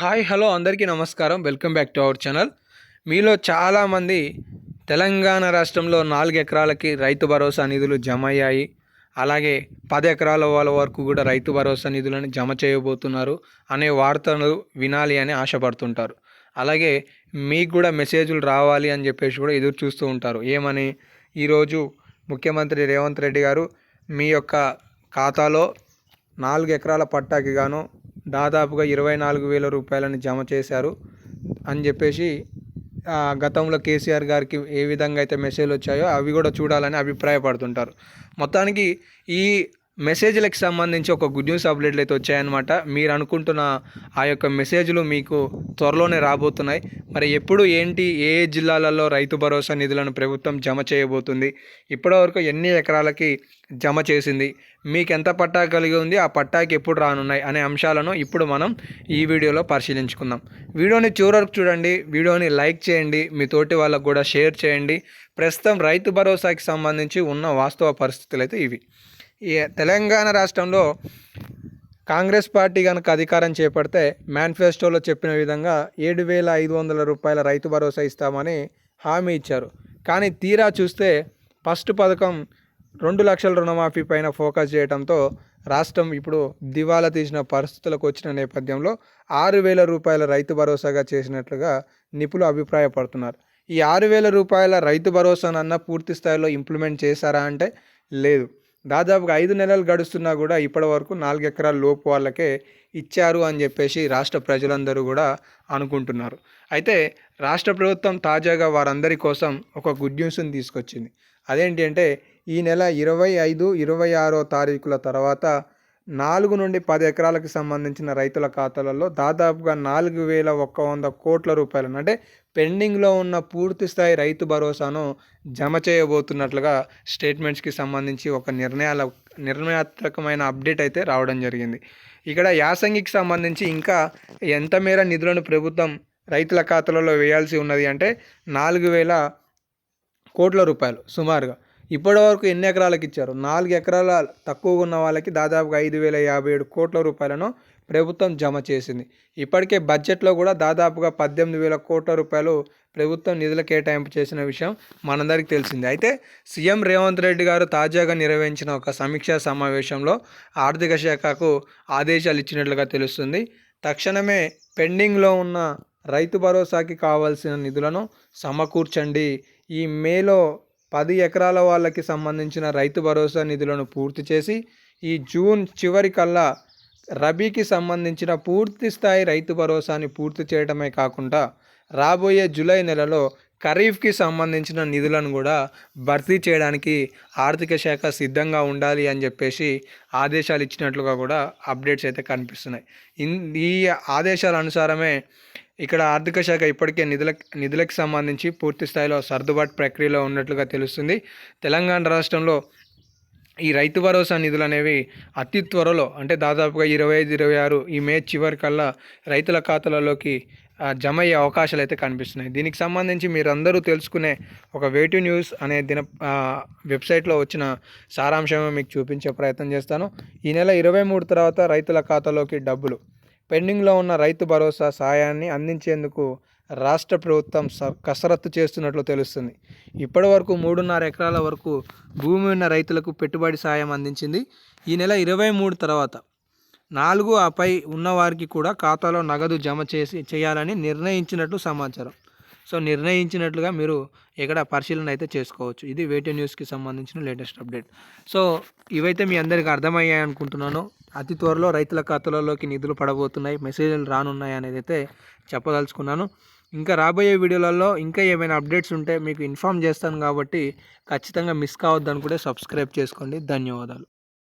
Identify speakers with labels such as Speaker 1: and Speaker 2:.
Speaker 1: Hi hello అందరికీ నమస్కారం. Welcome back to our channel. మీలో చాలామంది తెలంగాణ రాష్ట్రంలో నాలుగు ఎకరాలకి రైతు భరోసా నిధులు జమ అయ్యాయి. అలాగే పది ఎకరాల వాళ్ళ వరకు కూడా రైతు భరోసా నిధులను జమ చేయబోతున్నారు అనే వార్తలు వినాలి అని ఆశపడుతుంటారు. అలాగే మీకు కూడా మెసేజ్లు రావాలి అని చెప్పేసి కూడా ఎదురు చూస్తూ ఉంటారు. ఏమని? ఈరోజు ముఖ్యమంత్రి రేవంత్ రెడ్డి గారు మీ యొక్క ఖాతాలో నాలుగు ఎకరాల పట్టాకి గాను దాదాపుగా ఇరవై నాలుగు వేల రూపాయలను జమ చేశారు అని చెప్పేసి ఆ, గతంలో కేసీఆర్ గారికి ఏ విధంగా అయితే మెసేజ్లు వచ్చాయో అవి కూడా చూడాలని అభిప్రాయపడుతుంటారు. మొత్తానికి ఈ మెసేజ్లకు సంబంధించి ఒక గుడ్ న్యూస్ అప్డేట్లు అయితే వచ్చాయన్నమాట. మీరు అనుకుంటున్న ఆ యొక్క మెసేజ్లు మీకు త్వరలోనే రాబోతున్నాయి. మరి ఎప్పుడు ఏంటి ఏ జిల్లాలలో రైతు భరోసా నిధులను ప్రభుత్వం జమ చేయబోతుంది? ఇప్పటివరకు ఎన్ని ఎకరాలకి జమ చేసింది? మీకు ఎంత పట్టా కలిగి ఉంది? ఆ పట్టాకి ఎప్పుడు రానున్నాయి? అనే అంశాలను ఇప్పుడు మనం ఈ వీడియోలో పరిశీలించుకుందాం. వీడియోని చివరకు చూడండి. వీడియోని లైక్ చేయండి. మీ తోటి వాళ్ళకు కూడా షేర్ చేయండి. ప్రస్తుతం రైతు భరోసాకి సంబంధించి ఉన్న వాస్తవ పరిస్థితులు అయితే ఇవి. తెలంగాణ రాష్ట్రంలో కాంగ్రెస్ పార్టీ కనుక అధికారం చేపడితే మేనిఫెస్టోలో చెప్పిన విధంగా ఏడు వేల ఐదు వందల రూపాయల రైతు భరోసా ఇస్తామని హామీ ఇచ్చారు. కానీ తీరా చూస్తే ఫస్ట్ పథకం రెండు లక్షల రుణమాఫీ పైన ఫోకస్ చేయడంతో రాష్ట్రం ఇప్పుడు దివాలా తీసిన పరిస్థితులకు వచ్చిన నేపథ్యంలో ఆరు వేల రూపాయల రైతు భరోసాగా చేసినట్లుగా నిపుణులు అభిప్రాయపడుతున్నారు. ఈ ఆరు వేల రూపాయల రైతు భరోసానన్న పూర్తి స్థాయిలో ఇంప్లిమెంట్ చేశారా అంటే లేదు. దాదాపుగా ఐదు నెలలు గడుస్తున్నా కూడా ఇప్పటి వరకు నాలుగు ఎకరాల లోపు వాళ్ళకే ఇచ్చారు అని చెప్పేసి రాష్ట్ర ప్రజలందరూ కూడా అనుకుంటున్నారు. అయితే రాష్ట్ర ప్రభుత్వం తాజాగా వారందరి కోసం ఒక గుడ్ న్యూస్ని తీసుకొచ్చింది. అదేంటి అంటే ఈ నెల ఇరవై ఐదు ఇరవై ఆరో తారీఖుల తర్వాత నాలుగు నుండి పది ఎకరాలకు సంబంధించిన రైతుల ఖాతాలలో దాదాపుగా నాలుగు వేల ఒక్క వంద కోట్ల రూపాయలను అంటే పెండింగ్లో ఉన్న పూర్తి స్థాయి రైతు భరోసాను జమ చేయబోతున్నట్లుగా స్టేట్మెంట్స్కి సంబంధించి ఒక నిర్ణయాల నిర్ణయాత్మకమైన అప్డేట్ అయితే రావడం జరిగింది. ఇక్కడ యాసంగికి సంబంధించి ఇంకా ఎంత మేర నిధులను ప్రభుత్వం రైతుల ఖాతాలలో వేయాల్సి ఉన్నది అంటే నాలుగు వేల కోట్ల రూపాయలు సుమారుగా. ఇప్పటి వరకు ఎన్ని ఎకరాలకు ఇచ్చారు? నాలుగు ఎకరాల తక్కువగా ఉన్న వాళ్ళకి దాదాపుగా ఐదు వేల యాభై ఏడు కోట్ల రూపాయలను ప్రభుత్వం జమ చేసింది. ఇప్పటికే బడ్జెట్లో కూడా దాదాపుగా పద్దెనిమిది వేల కోట్ల రూపాయలు ప్రభుత్వం నిధుల కేటాయింపు చేసిన విషయం మనందరికీ తెలిసింది. అయితే సీఎం రేవంత్ రెడ్డి గారు తాజాగా నిర్వహించిన ఒక సమీక్షా సమావేశంలో ఆర్థిక శాఖకు ఆదేశాలు ఇచ్చినట్లుగా తెలుస్తుంది. తక్షణమే పెండింగ్లో ఉన్న రైతు భరోసాకి కావాల్సిన నిధులను సమకూర్చండి. ఈ మేలో పది ఎకరాల వాళ్ళకి సంబంధించిన రైతు భరోసా నిధులను పూర్తి చేసి ఈ జూన్ చివరి కల్లా రబీకి సంబంధించిన పూర్తి స్థాయి రైతు భరోసాని పూర్తి చేయడమే కాకుండా రాబోయే జూలై నెలలో ఖరీఫ్కి సంబంధించిన నిధులను కూడా భర్తీ చేయడానికి ఆర్థిక శాఖ సిద్ధంగా ఉండాలి అని చెప్పేసి ఆదేశాలు ఇచ్చినట్లుగా కూడా అప్డేట్స్ అయితే కనిపిస్తున్నాయి. ఇన్ ఈ ఆదేశాల అనుసారమే ఇక్కడ ఆర్థిక శాఖ ఇప్పటికే నిధుల నిధులకు సంబంధించి పూర్తి స్థాయిలో సర్దుబాటు ప్రక్రియలో ఉన్నట్లుగా తెలుస్తుంది. తెలంగాణ రాష్ట్రంలో ఈ రైతు భరోసా నిధులు అనేవి అతి త్వరలో అంటే దాదాపుగా ఇరవై ఐదు ఇరవై ఆరు ఈ మే చివరి కల్లా రైతుల ఖాతాలలోకి జమ అయ్యే అవకాశాలు అయితే కనిపిస్తున్నాయి. దీనికి సంబంధించి మీరందరూ తెలుసుకునే ఒక వేటు న్యూస్ అనే దిన వెబ్సైట్లో వచ్చిన సారాంశమే మీకు చూపించే ప్రయత్నం చేస్తాను. ఈ నెల ఇరవై మూడు తర్వాత రైతుల ఖాతాలోకి డబ్బులు. పెండింగ్లో ఉన్న రైతు భరోసా సాయాన్ని అందించేందుకు రాష్ట్ర ప్రభుత్వం స- కసరత్తు చేస్తున్నట్లు తెలుస్తుంది. ఇప్పటి వరకు మూడున్నర ఎకరాల వరకు భూమి ఉన్న రైతులకు పెట్టుబడి సాయం అందించింది. ఈ నెల ఇరవై మూడు తర్వాత నాలుగు ఆపై ఉన్నవారికి కూడా ఖాతాలో నగదు జమ చేసి చేయాలని నిర్ణయించినట్లు సమాచారం. సో నిర్ణయించినట్లుగా మీరు ఇక్కడ పరిశీలన అయితే చేసుకోవచ్చు. ఇది వేటే న్యూస్కి సంబంధించిన లేటెస్ట్ అప్డేట్. సో ఇవైతే మీ అందరికీ అర్థమయ్యాయి అనుకుంటున్నాను. అతి త్వరలో రైతుల ఖాతాలలోకి నిధులు పడబోతున్నాయి. మెసేజ్లు రానున్నాయి అనేది అయితే చెప్పదలుచుకున్నాను. ఇంకా రాబోయే వీడియోలలో ఇంకా ఏమైనా అప్డేట్స్ ఉంటే మీకు ఇన్ఫామ్ చేస్తాను కాబట్టి ఖచ్చితంగా మిస్ కావద్దని కూడా సబ్స్క్రైబ్ చేసుకోండి. ధన్యవాదాలు.